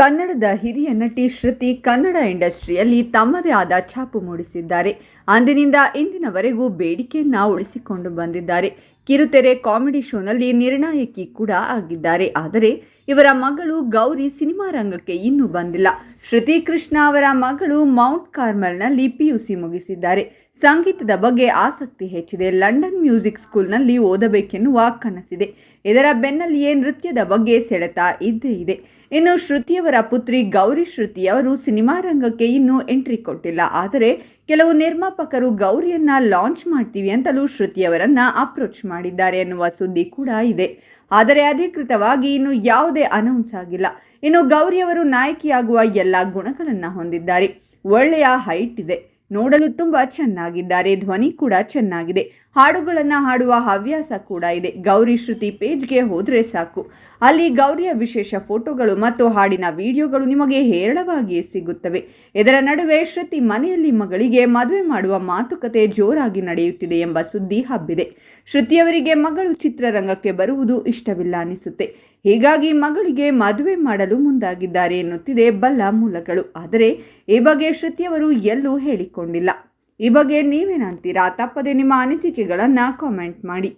ಕನ್ನಡದ ಹಿರಿಯ ನಟಿ ಶ್ರುತಿ ಕನ್ನಡ ಇಂಡಸ್ಟ್ರಿಯಲ್ಲಿ ತಮ್ಮದೇ ಆದ ಛಾಪು ಮೂಡಿಸಿದ್ದಾರೆ. ಅಂದಿನಿಂದ ಇಂದಿನವರೆಗೂ ಬೇಡಿಕೆಯನ್ನ ಉಳಿಸಿಕೊಂಡು ಬಂದಿದ್ದಾರೆ. ಕಿರುತೆರೆ ಕಾಮಿಡಿ ಶೋನಲ್ಲಿ ನಿರ್ಣಾಯಕಿ ಕೂಡ ಆಗಿದ್ದಾರೆ. ಆದರೆ ಇವರ ಮಗಳು ಗೌರಿ ಸಿನಿಮಾ ರಂಗಕ್ಕೆ ಇನ್ನೂ ಬಂದಿಲ್ಲ. ಶ್ರುತಿ ಕೃಷ್ಣ ಅವರ ಮಗಳು ಮೌಂಟ್ ಕಾರ್ಮೆಲ್ನಲ್ಲಿ ಪಿಯುಸಿ ಮುಗಿಸಿದ್ದಾರೆ. ಸಂಗೀತದ ಬಗ್ಗೆ ಆಸಕ್ತಿ ಹೆಚ್ಚಿದೆ. ಲಂಡನ್ ಮ್ಯೂಸಿಕ್ ಸ್ಕೂಲ್ನಲ್ಲಿ ಓದಬೇಕೆನ್ನುವ ಕನಸಿದೆ. ಇದರ ಬೆನ್ನಲ್ಲಿಯೇ ನೃತ್ಯದ ಬಗ್ಗೆ ಸೆಳೆತ ಇದ್ದೇ ಇದೆ. ಇನ್ನು ಶ್ರುತಿಯವರ ಪುತ್ರಿ ಗೌರಿ ಶ್ರುತಿಯವರು ಸಿನಿಮಾ ರಂಗಕ್ಕೆ ಇನ್ನೂ ಎಂಟ್ರಿ ಕೊಟ್ಟಿಲ್ಲ. ಆದರೆ ಕೆಲವು ನಿರ್ಮಾಪಕರು ಗೌರಿಯನ್ನ ಲಾಂಚ್ ಮಾಡ್ತೀವಿ ಅಂತಲೂ ಶ್ರುತಿಯವರನ್ನ ಅಪ್ರೋಚ್ ಮಾಡಿದ್ದಾರೆ ಎನ್ನುವ ಸುದ್ದಿ ಕೂಡ ಇದೆ. ಆದರೆ ಅಧಿಕೃತವಾಗಿ ಇನ್ನು ಯಾವುದೇ ಅನೌನ್ಸ್ ಆಗಿಲ್ಲ. ಇನ್ನು ಗೌರಿಯವರು ನಾಯಕಿಯಾಗುವ ಎಲ್ಲ ಗುಣಗಳನ್ನು ಹೊಂದಿದ್ದಾರೆ. ಒಳ್ಳೆಯ ಹೈಟ್ ಇದೆ. ನೋಡಲು ತುಂಬ ಚೆನ್ನಾಗಿದ್ದಾರೆ. ಧ್ವನಿ ಕೂಡ ಚೆನ್ನಾಗಿದೆ. ಹಾಡುಗಳನ್ನು ಹಾಡುವ ಹವ್ಯಾಸ ಕೂಡ ಇದೆ. ಗೌರಿ ಶ್ರುತಿ ಪೇಜ್ಗೆ ಹೋದರೆ ಸಾಕು. ಅಲ್ಲಿ ಗೌರಿಯ ವಿಶೇಷ ಫೋಟೋಗಳು ಮತ್ತು ಹಾಡಿನ ವಿಡಿಯೋಗಳು ನಿಮಗೆ ಹೇರಳವಾಗಿಯೇ ಸಿಗುತ್ತವೆ. ಇದರ ನಡುವೆ ಶ್ರುತಿ ಮನೆಯಲ್ಲಿ ಮಗಳಿಗೆ ಮದುವೆ ಮಾಡುವ ಮಾತುಕತೆ ಜೋರಾಗಿ ನಡೆಯುತ್ತಿದೆ ಎಂಬ ಸುದ್ದಿ ಹಬ್ಬಿದೆ. ಶ್ರುತಿಯವರಿಗೆ ಮಗಳು ಚಿತ್ರರಂಗಕ್ಕೆ ಬರುವುದು ಇಷ್ಟವಿಲ್ಲ ಅನಿಸುತ್ತೆ. ಹೀಗಾಗಿ ಮಗಳಿಗೆ ಮದುವೆ ಮಾಡಲು ಮುಂದಾಗಿದ್ದಾರೆ ಎನ್ನುತ್ತಿದೆ ಬಲ್ಲ ಮೂಲಗಳು. ಆದರೆ ಈ ಬಗ್ಗೆ ಶ್ರುತಿಯವರು ಎಲ್ಲೂ ಹೇಳಿಕೊಂಡಿಲ್ಲ. ಈ ಬಗ್ಗೆ ನೀವೇನಂತೀರಾ? ತಪ್ಪದೆ ನಿಮ್ಮ ಅನಿಸಿಕೆಗಳನ್ನು ಕಾಮೆಂಟ್ ಮಾಡಿ.